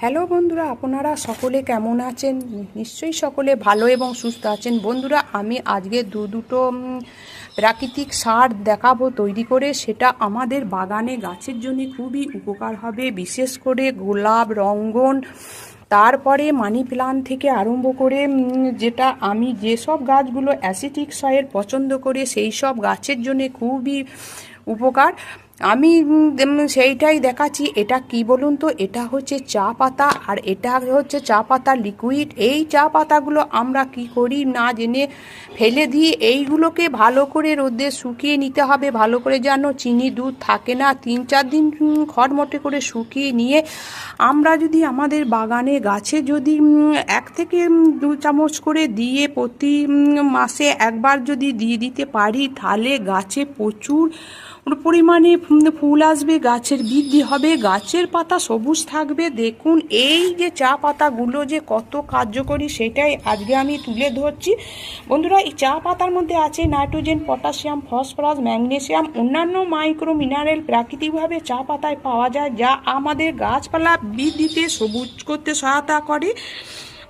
Hello বন্ধুরা, আপনারা সকলে কেমন আছেন? নিশ্চয়ই সকলে ভালো এবং সুস্থ আছেন। বন্ধুরা, আমি আজকে দু দুটো প্রাকৃতিক সার দেখাবো, তৈরি করে। সেটা আমাদের বাগানে গাছের জন্য খুবই উপকার হবে, বিশেষ করে গোলাপ, রঙ্গন, তারপরে মানি প্লান্ট থেকে আরম্ভ করে যেটা আমি যেসব গাছগুলো অ্যাসিটিক সয়ের পছন্দ করে, সেই সব গাছের জন্য খুবই উপকার। আমি সেইটাই দেখাচ্ছি। এটা কি বলুন তো? এটা হচ্ছে চা পাতা আর এটা হচ্ছে চা পাতা লিকুইড এই চা পাতাগুলো আমরা কি করি না জেনে ফেলে দিই এইগুলোকে ভালো করে রোদে শুকিয়ে নিতে হবে। ভালো করে যেন চিনি দুধ থাকে না। তিন চার দিন খড়মটে করে শুকিয়ে নিয়ে আমরা যদি আমাদের বাগানে গাছে যদি এক থেকে দু চামচ করে দিয়ে প্রতি মাসে একবার যদি দিয়ে দিতে পারি, তাহলে গাছে প্রচুর পরিমাণে ফুল- আসবে, গাছের বৃদ্ধি হবে, গাছের পাতা সবুজ থাকবে। দেখুন, এই যে চা পাতাগুলো যে কত কার্যকরী, সেটাই আজকে আমি তুলে ধরছি। বন্ধুরা, এই চা পাতার মধ্যে আছে নাইট্রোজেন, পটাশিয়াম, ফসফরাস, ম্যাগনেসিয়াম, অন্যান্য মাইক্রো মিনারেল প্রাকৃতিকভাবে চা পাতায় পাওয়া যায়, যা আমাদের গাছপালা বৃদ্ধিতে সবুজ করতে সহায়তা করে।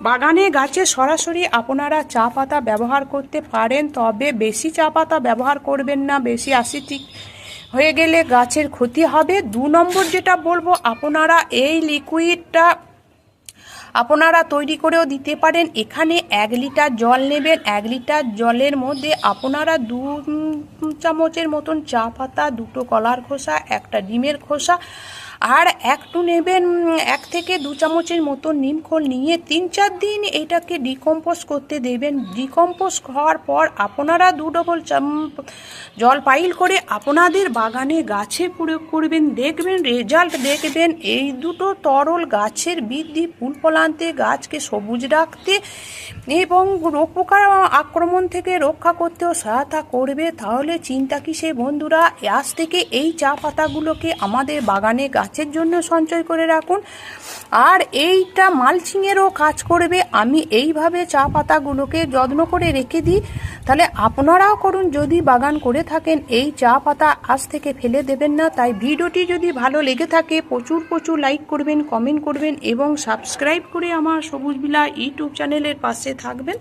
বাগানে গাছে সরাসরি আপনারা চা পাতা ব্যবহার করতে পারেন, তবে বেশি চা পাতা ব্যবহার করবেন না, বেশি অ্যাসিটিক হয়ে গেলে গাছের ক্ষতি হবে। দু নম্বর যেটা বলব আপনারা এই লিকুইডটা আপনারা তৈরি করেও দিতে পারেন। এখানে এক লিটার জল নেবেন। এক লিটার জলের মধ্যে আপনারা দু চামচের মতন চা পাতা, দুটো কলার খোসা, একটা ডিমের খোসা আর একটু নেবেন, এক থেকে দু চামচের মতো নিমখোল নিয়ে তিন চার দিন এটাকে ডিকম্পোজ করতে দেবেন। ডিকম্পোজ হওয়ার পর আপনারা দু ডবল জল পাইল করে আপনাদের বাগানে গাছে প্রয়োগ করবেন। দেখবেন রেজাল্ট দেখবেন। এই দুটো তরল গাছের বৃদ্ধি ফুল ফলান্তে গাছকে সবুজ রাখতে এবং রোগ আক্রমণ থেকে রক্ষা করতেও সহায়তা করবে, তাহলে চিন্তা কি সে বন্ধুরা? আজ থেকে এই চা পাতাগুলোকে আমাদের বাগানে গাছের জন্য সঞ্চয় করে রাখুন। আর এইটা মালচিংয়েরও কাজ করবে। আমি এইভাবে চা পাতাগুলোকে যত্ন করে রেখে দিই। তাহলে আপনারাও করুন, যদি বাগান করে থাকেন, এই চা পাতা আজ থেকে ফেলে দেবেন না। তাই ভিডিওটি যদি ভালো লেগে থাকে, প্রচুর প্রচুর লাইক করবেন, কমেন্ট করবেন এবং সাবস্ক্রাইব করে আমার সবুজ বিলা ইউটিউব চ্যানেলের পাশে থাকবেন।